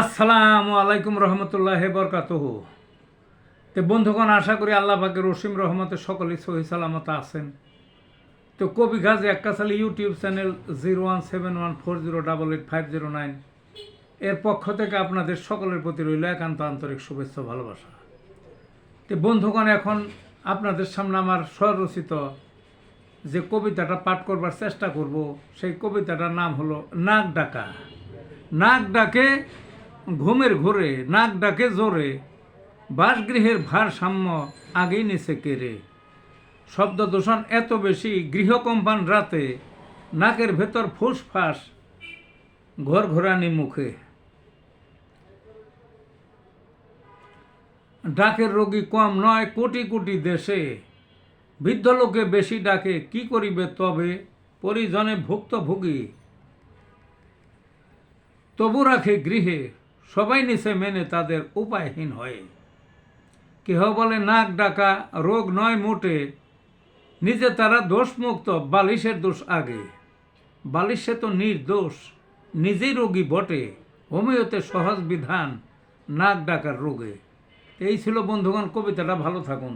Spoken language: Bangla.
আসসালামু আলাইকুম রহমতুল্লাহ বরকাতহ। তো বন্ধুগণ, আশা করি আল্লাহ পাকের রসিম রহমতে সকলেই সহি সালামত আছেন। তো কবি Gazi এক্কাশালী YouTube channel zero one seven one four zero double eight five zero nine এর পক্ষ থেকে আপনাদের সকলের প্রতি রইল একান্ত আন্তরিক শুভেচ্ছা ভালোবাসা। তো বন্ধুগণ, এখন আপনাদের সামনে আমার স্বরচিত যে কবিতাটা পাঠ করবার চেষ্টা করব, সেই কবিতাটার নাম হলো নাক ডাকা। নাক ডাকে ঘুমের ঘোরে, নাক ডাকে জোরে, বাসগৃহের ভারসাম্য আগেই নিচে কেড়ে। শব্দ দূষণ এত বেশি গৃহকম্পান রাতে, নাকের ভেতর ফুসফাস ঘর ঘোরানি মুখে। ডাকের রোগী কম নয়, কোটি কোটি দেশে। বৃদ্ধ লোকে বেশি ডাকে, কি করিবে তবে? পরিজনে ভুক্তভোগী তবু রাখে গৃহে, সবাই নিচে মেনে তাদের উপায়হীন হয়। কেহ বলে, নাক ডাকা, রোগ নয় মোটে, নিজে তারা দোষমুক্ত, বালিশের দোষ আগে। বালিশে তো নির্দোষ, নিজেই রোগী বটে, হোমিওতে সহজ বিধান, নাক ডাকার রোগে। এই ছিল বন্ধুগণ, কবিতাটা ভালো থাকুন।